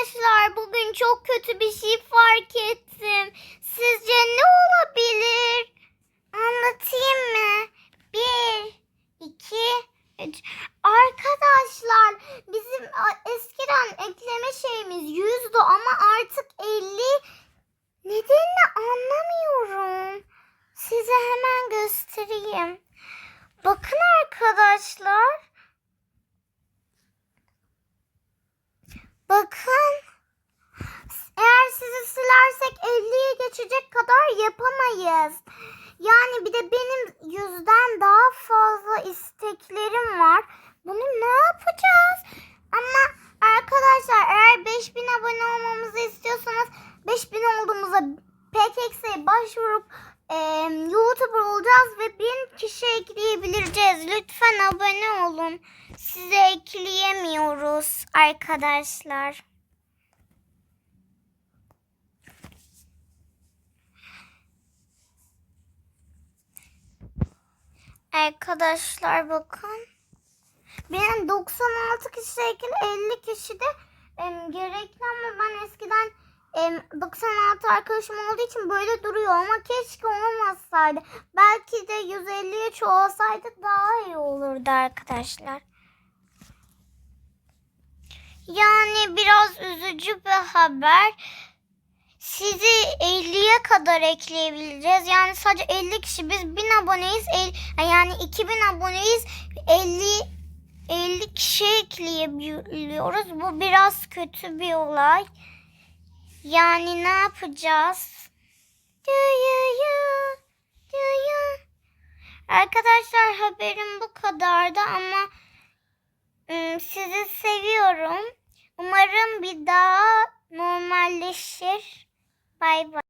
Arkadaşlar bugün çok kötü bir şey fark ettim. Sizce ne olabilir? Anlatayım mı? Bir, iki, üç. Arkadaşlar bizim eskiden ekleme şeyimiz yüzdü ama artık elli. Nedenini anlamıyorum. Size hemen göstereyim. Bakın arkadaşlar. Bakın. Eğer sizi silersek 50'ye geçecek yapamayız. Yani bir de benim yüzden daha fazla isteklerim var. Bunu ne yapacağız? Ama arkadaşlar eğer 5000 abone olmamızı istiyorsanız 5000 olduğumuzda PKX'e başvurup e, YouTuber olacağız ve 1000 kişi ekleyebileceğiz. Lütfen abone olun. Size ekleyemiyoruz arkadaşlar. Arkadaşlar bakın. Benim 96 kişi ekli 50 kişi de em, gerekli ama ben eskiden em, 96 arkadaşım olduğu için böyle duruyor ama keşke olmasaydı. Belki de 150'ye çoğalsaydı daha iyi olurdu arkadaşlar. Yani biraz üzücü bir haber. Sizi 50'ye kadar ekleyebileceğiz. Yani sadece 50 kişi. Biz 1000 aboneyiz. El- Yani 2000 aboneyiz. 50 50 kişi ekleyebiliyoruz. Bu biraz kötü bir olay. Yani ne yapacağız? Duyuyu, duyu. Arkadaşlar haberim bu kadardı ama sizi seviyorum. Umarım bir daha normalleşir. Bay bay.